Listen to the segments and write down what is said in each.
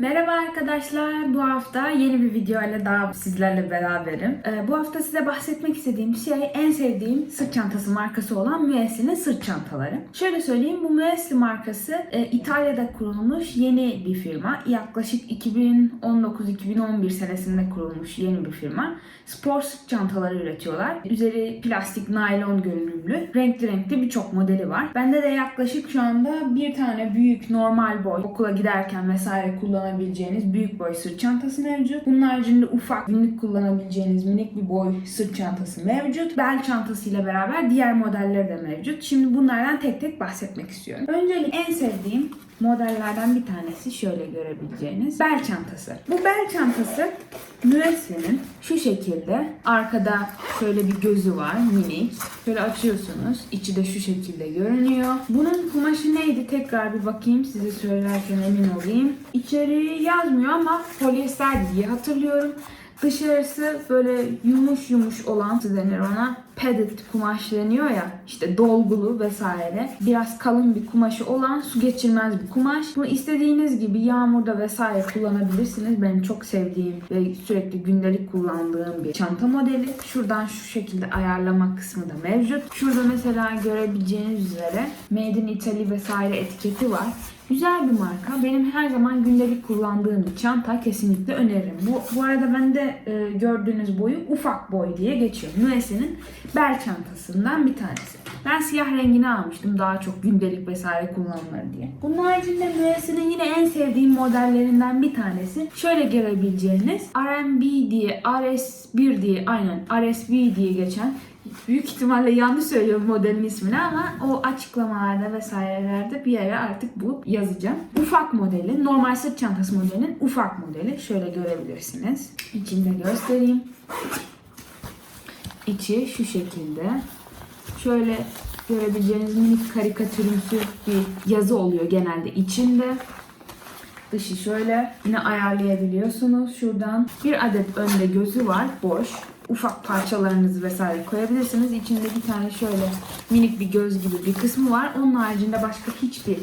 Merhaba arkadaşlar. Bu hafta yeni bir video ile daha sizlerle beraberim. Ee, bu hafta size bahsetmek istediğim şey en sevdiğim sırt çantası markası olan Muesli'nin sırt çantaları. Şöyle söyleyeyim bu Muesli markası e, İtalya'da kurulmuş yeni bir firma. Yaklaşık 2019-2011 senesinde kurulmuş yeni bir firma. Spor sırt çantaları üretiyorlar. Üzeri plastik, naylon görünümlü. Renkli renkli birçok modeli var. Bende de yaklaşık şu anda bir tane büyük normal boy okula giderken vesaire kullanabileceğiniz büyük boy sırt çantası mevcut. Bunun haricinde ufak günlük kullanabileceğiniz minik bir boy sırt çantası mevcut. Bel çantasıyla beraber diğer modelleri de mevcut. Şimdi bunlardan tek tek bahsetmek istiyorum. Öncelikle en sevdiğim modellerden bir tanesi şöyle görebileceğiniz bel çantası. Bu bel çantası Muesli'nin şu şekilde arkada şöyle bir gözü var minik. Şöyle açıyorsunuz. İçi de şu şekilde görünüyor. Bunun kumaşı neydi? Tekrar bir bakayım size söylerken emin olayım. İçeriği yazmıyor ama polyester diye hatırlıyorum. Dışarısı böyle yumuş yumuş olan denir ona padded kumaş deniyor ya işte dolgulu vesaire biraz kalın bir kumaşı olan su geçirmez bir kumaş. Bunu istediğiniz gibi yağmurda vesaire kullanabilirsiniz. Benim çok sevdiğim ve sürekli gündelik kullandığım bir çanta modeli. Şuradan şu şekilde ayarlama kısmı da mevcut. Şurada mesela görebileceğiniz üzere Made in Italy vesaire etiketi var. Güzel bir marka. Benim her zaman gündelik kullandığım bir çanta. Kesinlikle öneririm. Bu, bu arada bende e, gördüğünüz boyu ufak boy diye geçiyor. Müesse'nin bel çantasından bir tanesi. Ben siyah rengini almıştım. Daha çok gündelik vesaire kullanılır diye. Bunun haricinde Müesse'nin yine en sevdiğim modellerinden bir tanesi. Şöyle görebileceğiniz R&B diye, RS1 diye, aynen RSB diye geçen Büyük ihtimalle yanlış söylüyorum modelin ismini ama o açıklamalarda vesairelerde bir yere artık bulup yazacağım. Ufak modeli, normal sırt çantası modelinin ufak modeli. Şöyle görebilirsiniz. İçinde göstereyim. İçi şu şekilde. Şöyle görebileceğiniz minik karikatürümsü bir yazı oluyor genelde içinde. Dışı şöyle yine ayarlayabiliyorsunuz şuradan. Bir adet önde gözü var boş. Ufak parçalarınızı vesaire koyabilirsiniz. İçinde bir tane şöyle minik bir göz gibi bir kısmı var. Onun haricinde başka hiçbir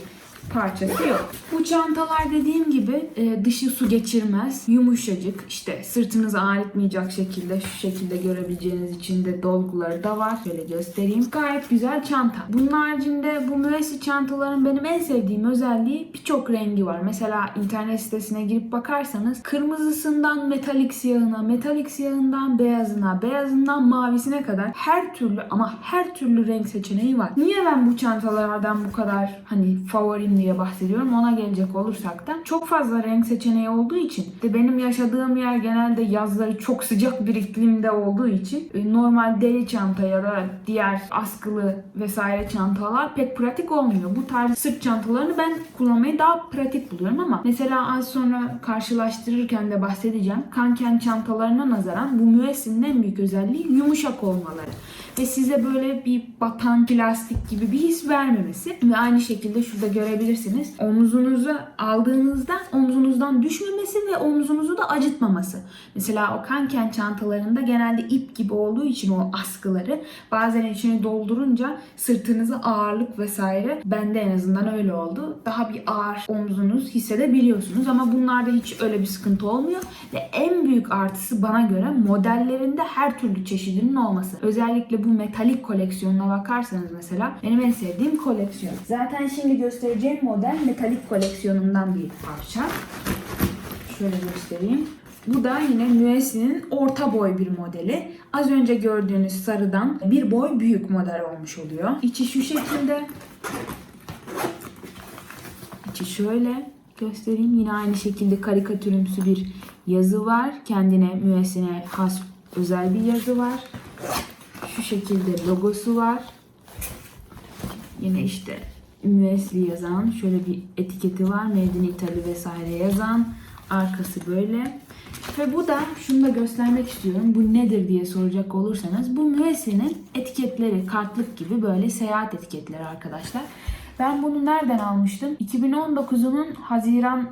parçası yok. Bu çantalar dediğim gibi e, dışı su geçirmez, yumuşacık, işte sırtınızı ağrıtmayacak şekilde şu şekilde görebileceğiniz içinde dolguları da var. Şöyle göstereyim. Gayet güzel çanta. Bunun haricinde bu müessi çantaların benim en sevdiğim özelliği birçok rengi var. Mesela internet sitesine girip bakarsanız kırmızısından metalik siyahına, metalik siyahından beyazına, beyazından mavisine kadar her türlü ama her türlü renk seçeneği var. Niye ben bu çantalardan bu kadar hani favorim diye bahsediyorum. Ona gelecek olursak da çok fazla renk seçeneği olduğu için de benim yaşadığım yer genelde yazları çok sıcak bir iklimde olduğu için e, normal deri çanta ya da diğer askılı vesaire çantalar pek pratik olmuyor. Bu tarz sırt çantalarını ben kullanmayı daha pratik buluyorum ama mesela az sonra karşılaştırırken de bahsedeceğim. Kanken çantalarına nazaran bu müessinin en büyük özelliği yumuşak olmaları ve size böyle bir batan plastik gibi bir his vermemesi ve aynı şekilde şurada görebilirsiniz omuzunuzu aldığınızda omzunuzdan düşmemesi ve omuzunuzu da acıtmaması. Mesela o kanken çantalarında genelde ip gibi olduğu için o askıları bazen içine doldurunca sırtınıza ağırlık vesaire bende en azından öyle oldu. Daha bir ağır omzunuz hissedebiliyorsunuz ama bunlarda hiç öyle bir sıkıntı olmuyor ve en büyük artısı bana göre modellerinde her türlü çeşidinin olması. Özellikle bu metalik koleksiyonuna bakarsanız mesela benim en sevdiğim koleksiyon. Zaten şimdi göstereceğim model metalik koleksiyonundan bir parça. Şöyle göstereyim. Bu da yine Müessi'nin orta boy bir modeli. Az önce gördüğünüz sarıdan bir boy büyük model olmuş oluyor. İçi şu şekilde. İçi şöyle göstereyim. Yine aynı şekilde karikatürümsü bir yazı var. Kendine müessine has özel bir yazı var. Şu şekilde logosu var. Yine işte müesli yazan şöyle bir etiketi var. Made in Italy vesaire yazan. Arkası böyle. Ve bu da şunu da göstermek istiyorum. Bu nedir diye soracak olursanız bu müessinin etiketleri kartlık gibi böyle seyahat etiketleri arkadaşlar. Ben bunu nereden almıştım? 2019'unun Haziran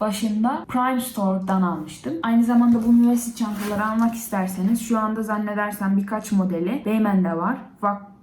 başında Prime Store'dan almıştım. Aynı zamanda bu müessi çantaları almak isterseniz şu anda zannedersem birkaç modeli Beymen'de var.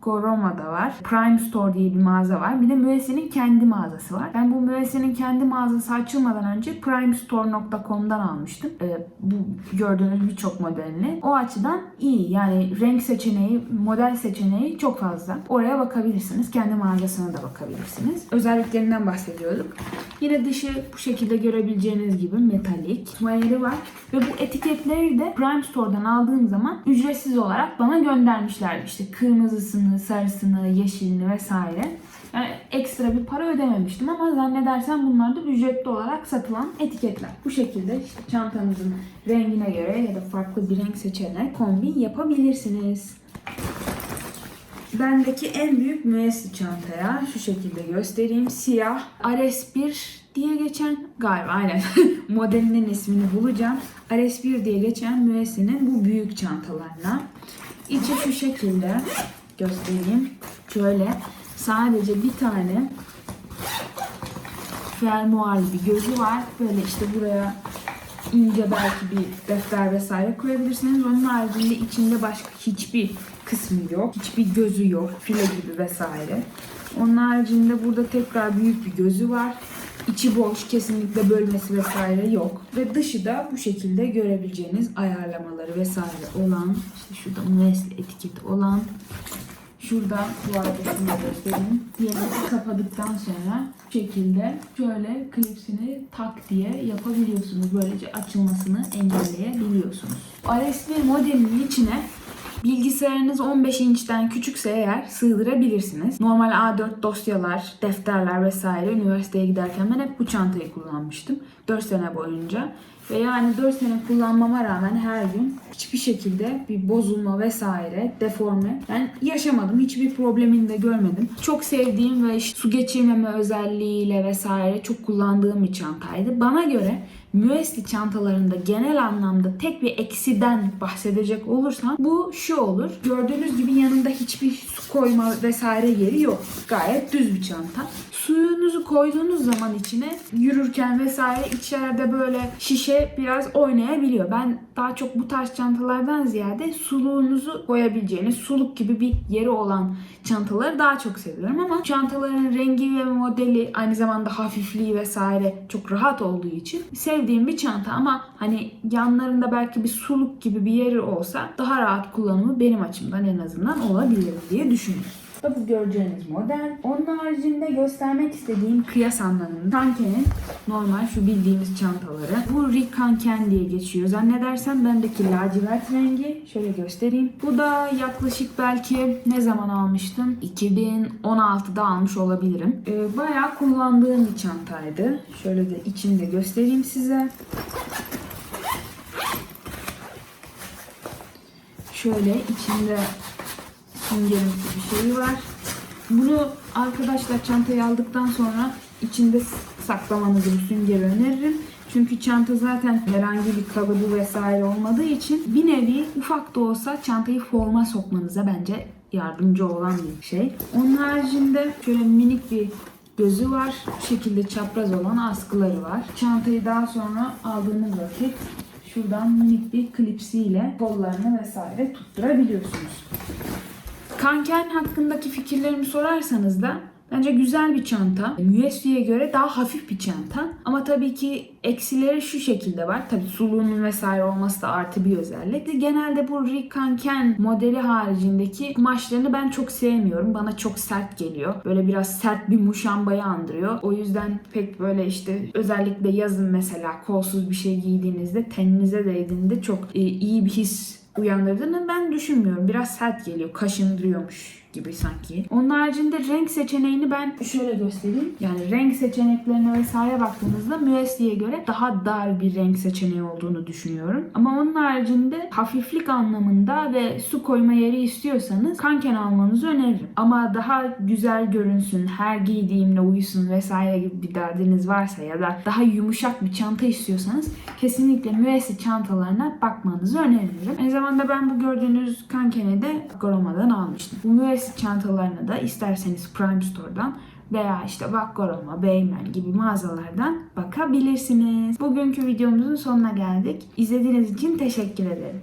Vakko Vakkoroma'da var. Prime Store diye bir mağaza var. Bir de Müesse'nin kendi mağazası var. Ben bu Müesse'nin kendi mağazası açılmadan önce primestore.com'dan almıştım. Ee, bu gördüğünüz birçok modelini. O açıdan iyi. Yani renk seçeneği, model seçeneği çok fazla. Oraya bakabilirsiniz. Kendi mağazasına da bakabilirsiniz. Özelliklerinden bahsediyorduk. Yine dışı bu şekilde görebileceğiniz gibi metalik. Mayeri var. Ve bu etiketleri de Prime Store'dan aldığım zaman ücretsiz olarak bana göndermişlerdi. İşte kırmızısını, sarısını, yeşilini vesaire. Yani ekstra bir para ödememiştim ama zannedersem bunlar da ücretli olarak satılan etiketler. Bu şekilde işte çantanızın rengine göre ya da farklı bir renk seçenek kombin yapabilirsiniz. Bendeki en büyük müessi çantaya şu şekilde göstereyim. Siyah RS1 diye geçen galiba aynen modelinin ismini bulacağım. RS1 diye geçen müessinin bu büyük çantalarına. İçi şu şekilde göstereyim. Şöyle sadece bir tane fermuarlı bir gözü var. Böyle işte buraya ince belki bir defter vesaire koyabilirsiniz. Onun haricinde içinde başka hiçbir kısmı yok. Hiçbir gözü yok. File gibi vesaire. Onun haricinde burada tekrar büyük bir gözü var. İçi boş, kesinlikle bölmesi vesaire yok. Ve dışı da bu şekilde görebileceğiniz ayarlamaları vesaire olan, işte şurada Nestle etiketi olan Şurada bu da göstereyim. Yerini kapadıktan sonra bu şekilde şöyle klipsini tak diye yapabiliyorsunuz. Böylece açılmasını engelleyebiliyorsunuz. RS1 modelinin içine Bilgisayarınız 15 inçten küçükse eğer sığdırabilirsiniz. Normal A4 dosyalar, defterler vesaire üniversiteye giderken ben hep bu çantayı kullanmıştım. 4 sene boyunca. Ve yani 4 sene kullanmama rağmen her gün hiçbir şekilde bir bozulma vesaire, deforme ben yaşamadım. Hiçbir problemini de görmedim. Çok sevdiğim ve su geçirmeme özelliğiyle vesaire çok kullandığım bir çantaydı. Bana göre müesli çantalarında genel anlamda tek bir eksiden bahsedecek olursam bu şu olur. Gördüğünüz gibi yanında hiçbir su koyma vesaire yeri yok. Gayet düz bir çanta. Suyunuzu koyduğunuz zaman içine yürürken vesaire içeride böyle şişe biraz oynayabiliyor. Ben daha çok bu tarz çantalardan ziyade suluğunuzu koyabileceğiniz suluk gibi bir yeri olan çantaları daha çok seviyorum ama çantaların rengi ve modeli aynı zamanda hafifliği vesaire çok rahat olduğu için sevdiğim bir çanta ama hani yanlarında belki bir suluk gibi bir yeri olsa daha rahat kullanımı benim açımdan en azından olabilir diye düşünüyorum. Bu göreceğiniz model. Onun haricinde göstermek istediğim kıyas anlamında Kanken'in normal şu bildiğimiz çantaları. Bu Rick Kanken diye geçiyor. Zannedersem bendeki lacivert rengi. Şöyle göstereyim. Bu da yaklaşık belki ne zaman almıştım? 2016'da almış olabilirim. Ee, bayağı kullandığım bir çantaydı. Şöyle de içinde göstereyim size. Şöyle içinde süngerimsi bir şey var. Bunu arkadaşlar çantayı aldıktan sonra içinde saklamanızı bu süngeri öneririm. Çünkü çanta zaten herhangi bir kalıbı vesaire olmadığı için bir nevi ufak da olsa çantayı forma sokmanıza bence yardımcı olan bir şey. Onun haricinde şöyle minik bir gözü var. Bu şekilde çapraz olan askıları var. Çantayı daha sonra aldığınız vakit şuradan minik bir klipsiyle kollarını vesaire tutturabiliyorsunuz. Kanken hakkındaki fikirlerimi sorarsanız da bence güzel bir çanta. USB'ye göre daha hafif bir çanta. Ama tabii ki eksileri şu şekilde var. Tabii suluğunun vesaire olması da artı bir özellik. Genelde bu Rick Kanken modeli haricindeki kumaşlarını ben çok sevmiyorum. Bana çok sert geliyor. Böyle biraz sert bir muşambayı andırıyor. O yüzden pek böyle işte özellikle yazın mesela kolsuz bir şey giydiğinizde teninize değdiğinde çok e, iyi bir his uyandırdığını ben düşünmüyorum. Biraz sert geliyor. Kaşındırıyormuş gibi sanki. Onun haricinde renk seçeneğini ben şöyle göstereyim. Yani renk seçeneklerine vesaire baktığınızda Müesli'ye göre daha dar bir renk seçeneği olduğunu düşünüyorum. Ama onun haricinde hafiflik anlamında ve su koyma yeri istiyorsanız kanken almanızı öneririm. Ama daha güzel görünsün, her giydiğimle uyusun vesaire gibi bir derdiniz varsa ya da daha yumuşak bir çanta istiyorsanız kesinlikle Müesli çantalarına bakmanızı öneririm. Aynı zamanda ben bu gördüğünüz kankeni de Goroma'dan almıştım. Bu Müesli çantalarını da isterseniz Prime Store'dan veya işte Vakkoroma, Beymen gibi mağazalardan bakabilirsiniz. Bugünkü videomuzun sonuna geldik. İzlediğiniz için teşekkür ederim.